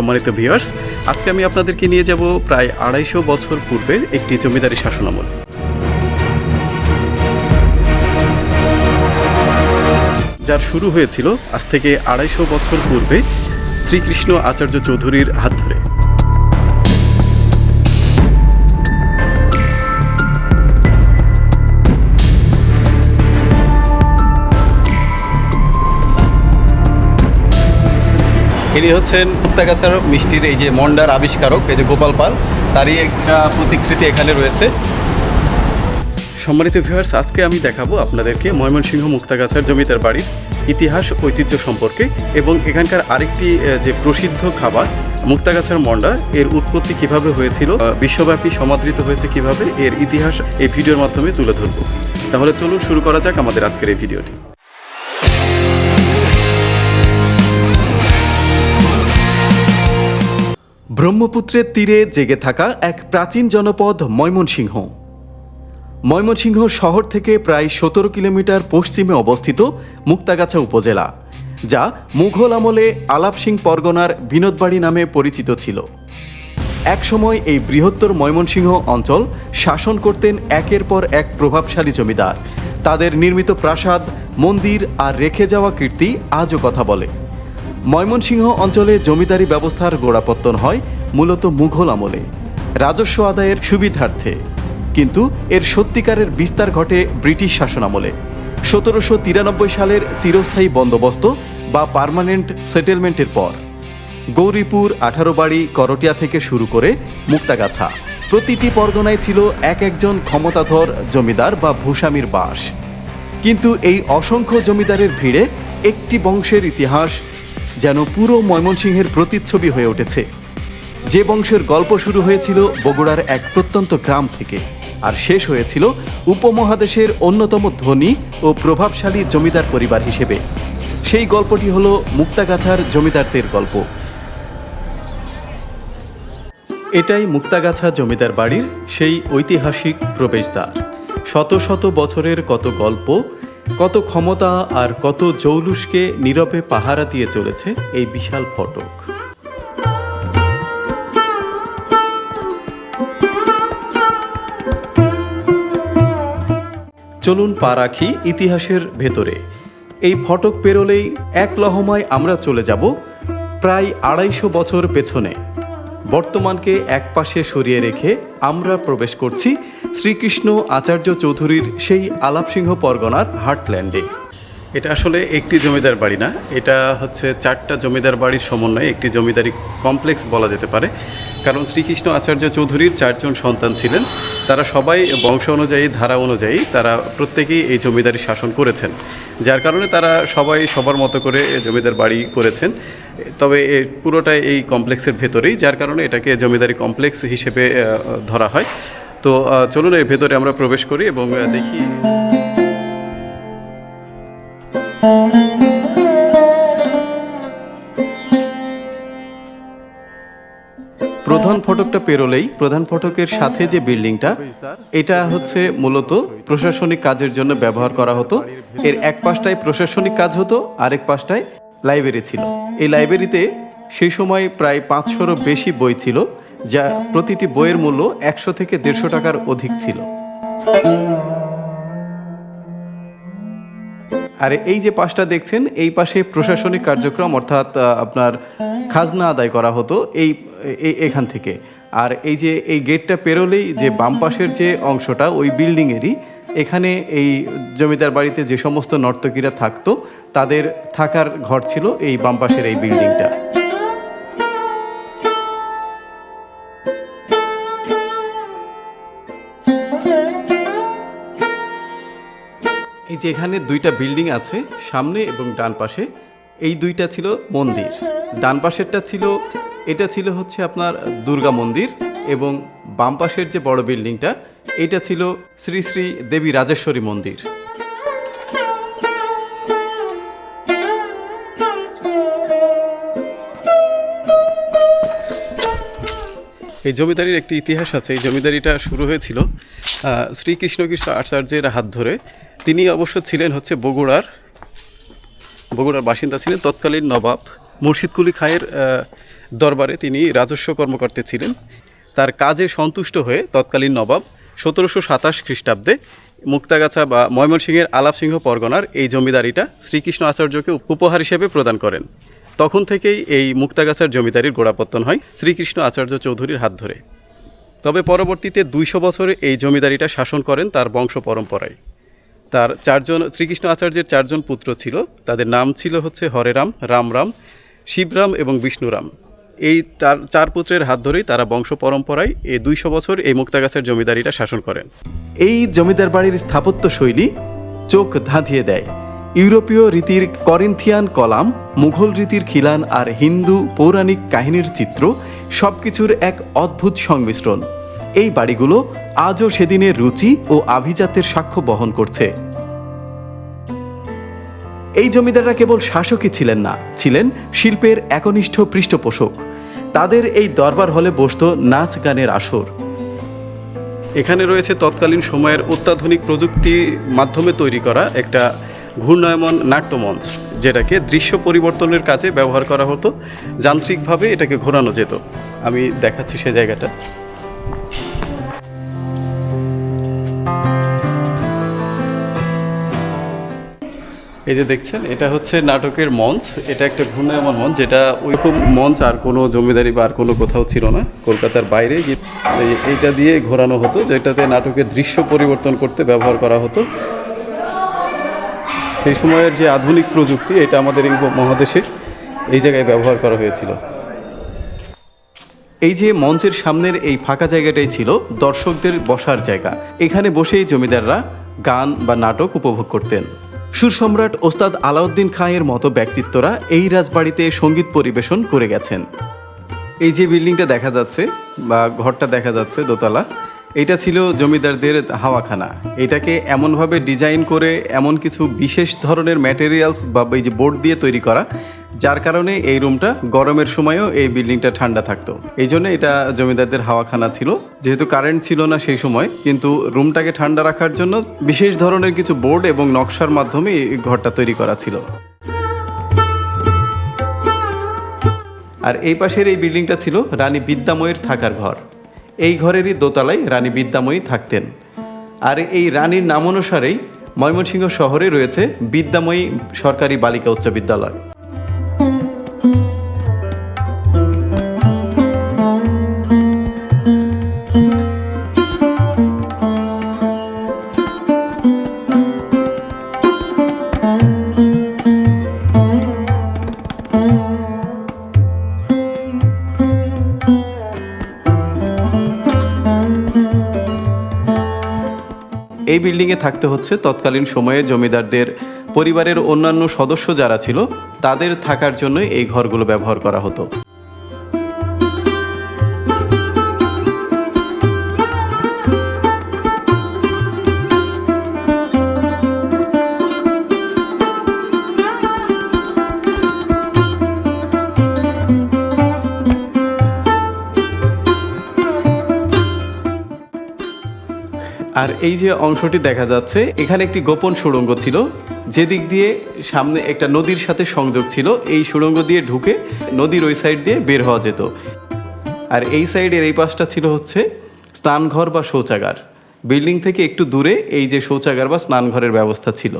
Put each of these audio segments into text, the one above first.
সম্মানিত ভিউয়ার্স আজকে আমি আপনাদেরকে নিয়ে যাব প্রায় আড়াইশো বছর পূর্বের একটি জমিদারি শাসনামল। যার শুরু হয়েছিল আজ থেকে আড়াইশো বছর পূর্বে শ্রীকৃষ্ণ আচার্য চৌধুরীর হাত ধরে। ইনি হচ্ছেন মুক্তাগাছার মিষ্টির এই যে মন্ডার আবিষ্কারক, এই যে গোপাল পাল, তারই একটা প্রতিকৃতি এখানে রয়েছে। সম্মানিত ভিউয়ার্স আজকে আমি দেখাবো আপনাদেরকে ময়মনসিংহ মুক্তাগাছার জমিদার বাড়ির ইতিহাস, ঐতিহ্য সম্পর্কে এবং এখানকার আরেকটি যে প্রসিদ্ধ খাবার, মুক্তাগাছার মন্ডা, এর উৎপত্তি কীভাবে হয়েছিল বিশ্বব্যাপী সমাদৃত হয়েছে কীভাবে, এর ইতিহাস এই ভিডিওর মাধ্যমে তুলে ধরবো। তাহলে চলুন শুরু করা যাক আমাদের আজকের এই ভিডিওটি। ব্রহ্মপুত্রের তীরে জেগে থাকা এক প্রাচীন জনপদ ময়মনসিংহ। ময়মনসিংহ শহর থেকে প্রায় সতেরো কিলোমিটার পশ্চিমে অবস্থিত মুক্তাগাছা উপজেলা, যা মুঘল আমলে আলাপ সিং পরগনার বিনোদবাড়ি নামে পরিচিত ছিল। একসময় এই বৃহত্তর ময়মনসিংহ অঞ্চল শাসন করতেন একের পর এক প্রভাবশালী জমিদার। তাদের নির্মিত প্রাসাদ, মন্দির আর রেখে যাওয়া কীর্তি আজও কথা বলে। ময়মনসিংহ অঞ্চলে জমিদারি ব্যবস্থার গোড়াপত্তন হয় মূলত মুঘল আমলে। রাজস্ব আদায়ের সুবিধার্থে। কিন্তু এর সত্যিকারের বিস্তার ঘটে ব্রিটিশ শাসনামলে সতেরোশো তিরানব্বই সালের চিরস্থায়ী বন্দোবস্ত বা পার্মানেন্ট সেটেলমেন্টের পর। গৌরীপুর আঠারো বাড়ি করটিয়া থেকে শুরু করে মুক্তাগাছা। প্রতিটি পরগনায় ছিল এক একজন ক্ষমতাধর জমিদার বা ভূস্বামীর বাস। কিন্তু এই অসংখ্য জমিদারের ভিড়ে একটি বংশের ইতিহাস যেন পুরো ময়মনসিংহের প্রতিচ্ছবি হয়ে উঠেছে। যে বংশের গল্প শুরু হয়েছিল বগুড়ার এক প্রত্যন্ত গ্রাম থেকে, আর শেষ হয়েছিল উপমহাদেশের অন্যতম ধনী ও প্রভাবশালী জমিদার পরিবার হিসেবে। সেই গল্পটি হলো মুক্তাগাছার জমিদারদের গল্প। এটাই মুক্তাগাছা জমিদার বাড়ির সেই ঐতিহাসিক প্রবেশদ্বার। শত শত বছরের কত গল্প কত ক্ষমতা আর কত জৌলুসকে নীরবে পাহারা দিয়ে চলেছে এই বিশাল ফটক। চলুন পা রাখি ইতিহাসের ভেতরে। এই ফটক পেরোলেই এক লহমায় আমরা চলে যাব প্রায় আড়াইশো বছর পেছনে। বর্তমানকে একপাশে সরিয়ে রেখে আমরা প্রবেশ করছি শ্রীকৃষ্ণ আচার্য চৌধুরীর সেই আলাপসিংহ পরগনার হার্টল্যান্ডে। এটা আসলে একটি জমিদার বাড়ি না, এটা হচ্ছে চারটা জমিদার বাড়ির সমন্বয়ে একটি জমিদারি কমপ্লেক্স বলা যেতে পারে। কারণ শ্রীকৃষ্ণ আচার্য চৌধুরীর চারজন সন্তান ছিলেন, তারা সবাই বংশ অনুযায়ী, ধারা অনুযায়ী তারা প্রত্যেকেই এই জমিদারি শাসন করেছেন। যার কারণে তারা সবাই সবার মতো করে জমিদার বাড়ি করেছেন। তবে পুরোটাই এই কমপ্লেক্সের ভেতরেই, যার কারণে এটাকে জমিদারি কমপ্লেক্স হিসেবে ধরা হয়। তো চলুন এর ভেতরে আমরা প্রবেশ করি এবং দেখি। প্রধান ফটকটা পেরোলেই প্রধান ফটকের সাথে যে বিল্ডিংটা, এটা হচ্ছে মূলত প্রশাসনিক কাজের জন্য ব্যবহার করা হতো। এর এক পাশটায় প্রশাসনিক কাজ হতো, আরেক পাশটায় লাইব্রেরি ছিল। এই লাইব্রেরিতে সেই সময় প্রায় পাঁচশোরও বেশি বই ছিল। যা প্রতিটি বইয়ের মূল্য একশো থেকে দেড়শো টাকার অধিক ছিল। আর, এই যে পাশটা দেখছেন, এই পাশে প্রশাসনিক কার্যক্রম, অর্থাৎ আপনার খাজনা আদায় করা হতো এই এখান থেকে। আর এই যে, এই গেটটা পেরোলেই যে বাম পাশের যে অংশটা, ওই বিল্ডিংয়েরই, এখানে এই জমিদার বাড়িতে যে সমস্ত নর্তকীরা থাকতো, তাদের থাকার ঘর ছিল এই বাম পাশের এই বিল্ডিংটা। যে এখানে দুইটা বিল্ডিং আছে, সামনে এবং ডান পাশে, এই দুইটা ছিল মন্দির। ডান পাশেরটা ছিল, এটা ছিল হচ্ছে আপনার দুর্গা মন্দির এবং বাম পাশের যে বড় বিল্ডিংটা, এটা ছিল শ্রী শ্রী দেবী রাজেশ্বরী মন্দির। এই জমিদারির একটি ইতিহাস আছে। এই জমিদারিটা শুরু হয়েছিল শ্রীকৃষ্ণ কৃষ্ণ আচার্যের হাত ধরে। তিনি অবশ্য ছিলেন হচ্ছে বগুড়ার বগুড়ার বাসিন্দা ছিলেন, তৎকালীন নবাব মুর্শিদ কুলি খায়ের দরবারে তিনি রাজস্ব কর্মকর্তা ছিলেন। তার কাজে সন্তুষ্ট হয়ে তৎকালীন নবাব সতেরোশো সাতাশ খ্রিস্টাব্দে মুক্তাগাছা বা ময়মনসিংহের আলাপসিংহ পরগনার এই জমিদারিটা শ্রীকৃষ্ণ আচার্যকে উপহার হিসেবে প্রদান করেন। তখন থেকেই এই মুক্তাগাছার জমিদারির গোড়াপত্তন হয় শ্রীকৃষ্ণ আচার্য চৌধুরীর হাত ধরে। তবে পরবর্তীতে দুইশো বছরে এই জমিদারিটা শাসন করেন তার বংশ পরম্পরায়। তার চারজন, শ্রীকৃষ্ণ আচার্যের চারজন পুত্র ছিল। তাদের নাম ছিল হচ্ছে হরেরাম, রামরাম, শিবরাম এবং বিষ্ণুরাম। এই তার চার পুত্রের হাত ধরেই তারা বংশ পরম্পরায় এই দুইশো বছর এই মুক্তাগাছের জমিদারিটা শাসন করেন। এই জমিদার বাড়ির স্থাপত্য শৈলী চোখ ধাঁধিয়ে দেয়। ইউরোপীয় রীতির করিন্থিয়ান কলাম, মুঘল রীতির খিলান আর হিন্দু পৌরাণিক কাহিনীর চিত্র সবকিছুর এক অদ্ভুত সংমিশ্রণ। এই বাড়িগুলো আজও সেদিনের রুচি ও আভিজাত্যের সাক্ষ্য বহন করছে। এই জমিদাররা কেবল শাসকই ছিলেন না, ছিলেন শিল্পের একনিষ্ঠ পৃষ্ঠপোষক। তাদের এই দরবার হলে বসত নাচ গানের আসর। এখানে রয়েছে তৎকালীন সময়ের অত্যাধুনিক প্রযুক্তি মাধ্যমে তৈরি করা একটা ঘূর্ণায়মান নাট্যমঞ্চ, যেটাকে দৃশ্য পরিবর্তনের কাজে ব্যবহার করা হতো। যান্ত্রিকভাবে এটাকে ঘোরানো যেত। আমি দেখাচ্ছি সে জায়গাটা। এই যে দেখছেন, এটা হচ্ছে নাটকের মঞ্চ, এটা একটা ঘূর্ণায়মান মঞ্চ, যেটা ওইরকম মঞ্চ আর কোনো জমিদারি বা আর কোনো কোথাও ছিল না, কলকাতার বাইরে। এইটা দিয়ে ঘোরানো হতো, যেটাতে নাটকের দৃশ্য পরিবর্তন করতে ব্যবহার করা হতো। সেই সময়ের যে আধুনিক প্রযুক্তি, এটা আমাদের এই মহাদেশে এই জায়গায় ব্যবহার করা হয়েছিল। এই যে মঞ্চের সামনের এই ফাঁকা জায়গাটাই ছিল দর্শকদের বসার জায়গা। এখানে বসেই জমিদাররা গান বা নাটক উপভোগ করতেন। সুরসম্রাট ওস্তাদ আলাউদ্দিন খাঁয়ের মতো ব্যক্তিত্বরা এই রাজবাড়িতে সংগীত পরিবেশন করে গেছেন। এই যে বিল্ডিংটা দেখা যাচ্ছে বা ঘরটা দেখা যাচ্ছে দোতলা, এটা ছিল জমিদারদের হাওয়াখানা। এটাকে এমনভাবে ডিজাইন করে এমন কিছু বিশেষ ধরনের ম্যাটেরিয়ালস বা এই যে বোর্ড দিয়ে তৈরি করা যার কারণে এই রুমটা গরমের সময়ও এই বিল্ডিংটা ঠান্ডা থাকতো। এই জন্য এটা জমিদারদের হাওয়াখানা ছিল। যেহেতু কারেন্ট ছিল না সেই সময়, কিন্তু রুমটাকে ঠান্ডা রাখার জন্য বিশেষ ধরনের কিছু বোর্ড এবং নকশার মাধ্যমে এই ঘরটা তৈরি করা ছিল। আর এই পাশের এই বিল্ডিংটা ছিল রানী বিদ্যাময়ীর থাকার ঘর। এই ঘরেরই দোতলায় রানী বিদ্যাময়ী থাকতেন। আর এই রানীর নাম অনুসারেই ময়মনসিংহ শহরে রয়েছে বিদ্যাময়ী সরকারি বালিকা উচ্চ বিদ্যালয়। এই বিল্ডিংয়ে থাকতে হচ্ছে। তৎকালীন সময়ে জমিদারদের, পরিবারের অন্যান্য সদস্য যারা ছিল, তাদের থাকার জন্যই এই ঘরগুলো ব্যবহার করা হতো। আর এই যে অংশটি দেখা যাচ্ছে, এখানে একটি গোপন সুড়ঙ্গ ছিল যেদিক দিয়ে সামনে একটা নদীর সাথে সংযোগ ছিল, এই সুড়ঙ্গ দিয়ে ঢুকে নদীর ওই সাইড দিয়ে বের হওয়া যেত। আর এই সাইডের এই পাশটা ছিল হচ্ছে স্নানঘর বা শৌচাগার। বিল্ডিং থেকে একটু দূরে এই যে শৌচাগার বা স্নানঘরের ব্যবস্থা ছিল।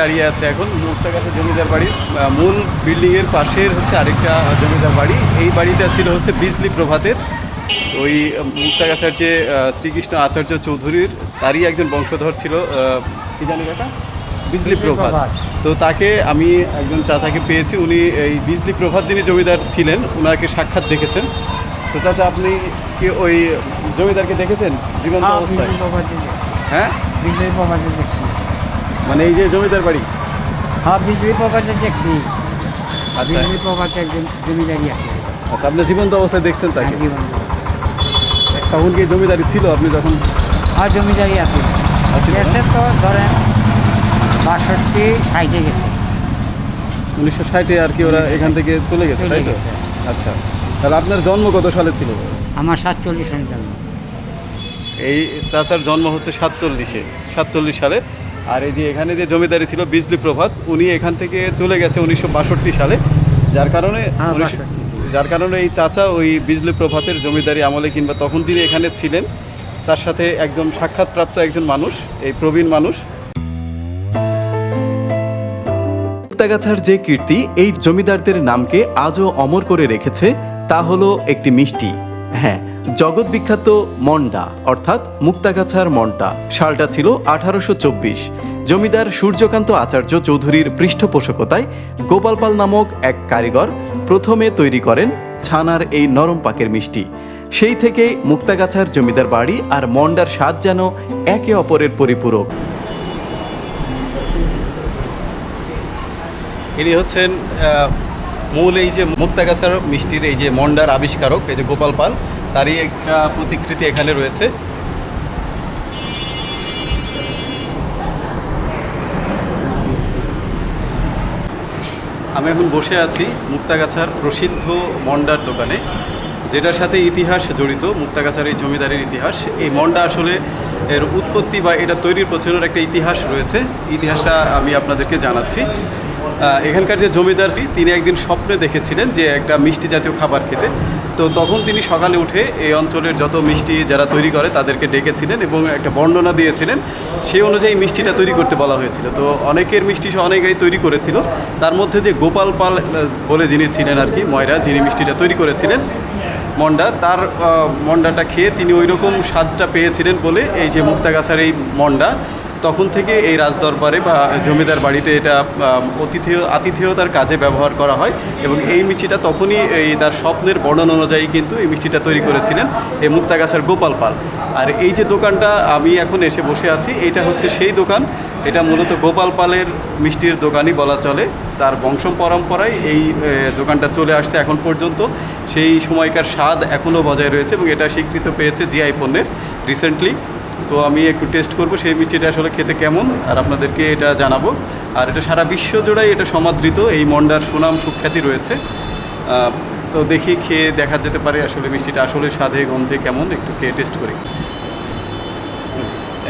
দাঁড়িয়ে আছে এখন মুক্তাগাছা জমিদার বাড়ি। মূল বিল্ডিংয়ের পাশের হচ্ছে আরেকটা জমিদার বাড়ি। এই বাড়িটা ছিল হচ্ছে বিজলি প্রভাতের। ওই মুক্তাগাছার যে শ্রীকৃষ্ণ আচার্য চৌধুরীর তারই একজন বংশধর ছিল কি জানি বিজলি প্রভাত। তো তাকে আমি একজন চাচাকে পেয়েছি উনি এই বিজলি প্রভাত যিনি জমিদার ছিলেন ওনাকে সাক্ষাৎ দেখেছেন। তো চাচা আপনি কি ওই জমিদারকে দেখেছেন? জীবন্ত হ্যাঁ, অবস্থায়? হ্যাঁ? বিজয় বাবাজি দেখছি। মানে এই যে জমিদার বাড়ি? হ্যাঁ বিজয় বাবাজি দেখছি আচ্ছা। বিজয় বাবাজি একজন জমিদারি আছে। আচ্ছা আপনি জীবন্ত অবস্থায় দেখছেন তাকে? হ্যাঁ, জীবন বাবাজি। তখন কি জমিদারি ছিল আপনি যখন? আর জমি জায়গা আছে গেছে তো ধরেন বাষট্টি ষাটে গেছে। উনিশশো ষাটে আর কি ওরা এখান থেকে চলে গেছে তাই তো? আচ্ছা। তাহলে আপনার জন্ম কত সালে ছিল? আমার সাতচল্লিশ রান জন্ম। এই চাচার জন্ম হচ্ছে সাতচল্লিশে। সাতচল্লিশ সালে আর এই যে এখানে যে জমিদারি ছিল বিজলি প্রভাত উনি এখান থেকে চলে গেছে উনিশশো বাষট্টি সালে। যার কারণে হ্যাঁ, উনিশশো- 62 যার কারণে এই চাচা ওই বিজলি প্রভাতের জমিদারি আমলে কিংবা তখন তিনি এখানে ছিলেন তার সাথে একদম সাক্ষাৎপ্রাপ্ত একজন মানুষ এই প্রবীণ মানুষ। মুক্তাগাছার যে কীর্তি এই জমিদারদের নামকে আজও অমর করে রেখেছে তা হলো একটি মিষ্টি। হ্যাঁ জগৎ বিখ্যাত মন্ডা, অর্থাৎ মুক্তাগাছার মন্ডা। সালটা ছিল আঠারোশো চব্বিশ। জমিদার সূর্যকান্ত আচার্য চৌধুরীর পৃষ্ঠপোষকতায় গোপালপাল নামক এক কারিগর প্রথমে তৈরি করেন ছানার এই নরম পাকের মিষ্টি। সেই থেকেই মুক্তাগাছার জমিদার বাড়ি আর মন্ডার স্বাদ যেন একে অপরের পরিপূরক। ইনি হচ্ছেন মূল এই যে মুক্তাগাছার মিষ্টির এই যে মন্ডার আবিষ্কারক, এই যে গোপাল পাল তারই একটা প্রতিকৃতি এখানে রয়েছে। আমি এখন বসে আছি মুক্তাগাছার প্রসিদ্ধ মন্ডার দোকানে, যেটার সাথে ইতিহাস জড়িত, মুক্তাগাছার এই জমিদারের ইতিহাস। এই মন্ডা আসলে এর উৎপত্তি বা এটা তৈরির পেছনের একটা ইতিহাস রয়েছে। ইতিহাসটা আমি আপনাদেরকে জানাচ্ছি। এখানকার যে জমিদার, তিনি একদিন স্বপ্নে দেখেছিলেন যে একটা মিষ্টি জাতীয় খাবার খেতে। তো তখন তিনি সকালে উঠে এই অঞ্চলের যত মিষ্টি যারা তৈরি করে তাদেরকে ডেকেছিলেন এবং একটা বর্ণনা দিয়েছিলেন। সেই অনুযায়ী মিষ্টিটা তৈরি করতে বলা হয়েছিল। তো অনেকের মিষ্টি সে অনেকেই তৈরি করেছিল। তার মধ্যে যে গোপাল পাল বলে যিনি ছিলেন আর কি, ময়রা, যিনি মিষ্টিটা তৈরি করেছিলেন, মন্ডা, তার মন্ডাটা খেয়ে তিনি ওই রকম স্বাদটা পেয়েছিলেন বলে এই যে মুক্তাগাছার এই মন্ডা তখন থেকে এই রাজদরবারে বা জমিদার বাড়িতে এটা অতিথেয়, আতিথেয়তার কাজে ব্যবহার করা হয় এবং এই মিষ্টিটা তখনই এই তার স্বপ্নের বর্ণনা অনুযায়ী কিন্তু এই মিষ্টিটা তৈরি করেছিলেন এই মুক্তাগাছার গোপাল পাল। আর এই যে দোকানটা আমি এখন এসে বসে আছি, এটা হচ্ছে সেই দোকান। এটা মূলত গোপাল পালের মিষ্টির দোকানই বলা চলে। তার বংশ পরম্পরায় এই দোকানটা চলে আসছে এখন পর্যন্ত। সেই সময়কার স্বাদ এখনও বজায় রয়েছে এবং এটা স্বীকৃত পেয়েছে জিআই পণ্যের রিসেন্টলি তো আমি একটু টেস্ট করব, সেই মিষ্টিটা আসলে খেতে কেমন, আর আপনাদেরকে এটা জানাব। আর এটা সারা বিশ্ব জোড়াই এটা সমাদৃত, এই মন্ডার সুনাম সুখ্যাতি রয়েছে। তো দেখি খেয়ে দেখা যেতে পারে আসলে মিষ্টিটা আসলে স্বাদে, গন্ধে কেমন, একটু খেয়ে টেস্ট করি।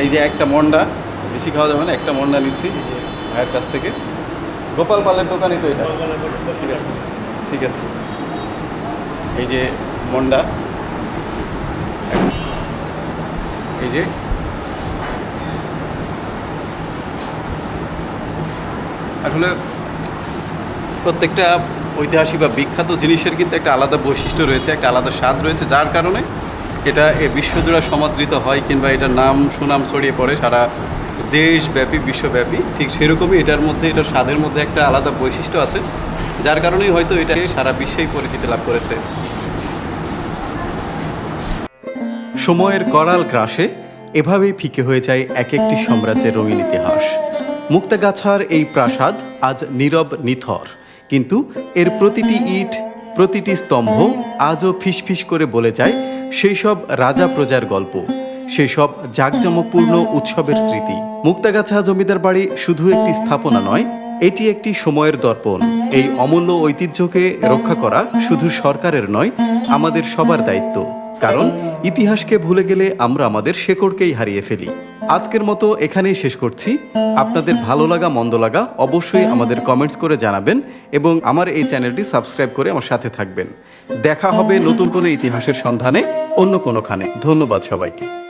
এই যে একটা মন্ডা, বেশি খাওয়া যাবে না, একটা মন্ডা নিচ্ছি ভাইয়ের কাছ থেকে। গোপাল পালের দোকানই তো এটা। ঠিক আছে ঠিক আছে। এই যে মন্ডা। এই যে আসলে প্রত্যেকটা ঐতিহাসিক বা বিখ্যাত জিনিসের কিন্তু একটা আলাদা বৈশিষ্ট্য রয়েছে, একটা আলাদা স্বাদ রয়েছে, যার কারণে এটা এ বিশ্বজোড়া সমাদৃত হয় কিংবা এটার নাম সুনাম ছড়িয়ে পড়ে সারা দেশব্যাপী, বিশ্বব্যাপী। ঠিক সেরকমই এটার মধ্যে, এটার স্বাদের মধ্যে একটা আলাদা বৈশিষ্ট্য আছে, যার কারণেই হয়তো এটা সারা বিশ্বেই পরিচিতি লাভ করেছে। সময়ের করাল গ্রাসে এভাবেই ফিকে হয়ে যায় এক একটি সাম্রাজ্যের রঙিন ইতিহাস। মুক্তাগাছার এই প্রাসাদ আজ নীরব নিথর। কিন্তু এর প্রতিটি ইট, প্রতিটি স্তম্ভ আজও ফিসফিস করে বলে যায় সেই সব রাজা প্রজার গল্প সেই সব জাঁকজমকপূর্ণ উৎসবের স্মৃতি। মুক্তাগাছা জমিদার বাড়ি শুধু একটি স্থাপনা নয়, এটি একটি সময়ের দর্পণ। এই অমূল্য ঐতিহ্যকে রক্ষা করা শুধু সরকারের নয়, আমাদের সবার দায়িত্ব। কারণ ইতিহাসকে ভুলে গেলে আমরা আমাদের শেকড়কেই হারিয়ে ফেলি। আজকের মতো এখানেই শেষ করছি। আপনাদের ভালো লাগা, মন্দ লাগা অবশ্যই আমাদের কমেন্টস করে জানাবেন এবং আমার এই চ্যানেলটি সাবস্ক্রাইব করে আমার সাথে থাকবেন। দেখা হবে নতুন কোনো ইতিহাসের সন্ধানে অন্য কোনোখানে। ধন্যবাদ সবাইকে।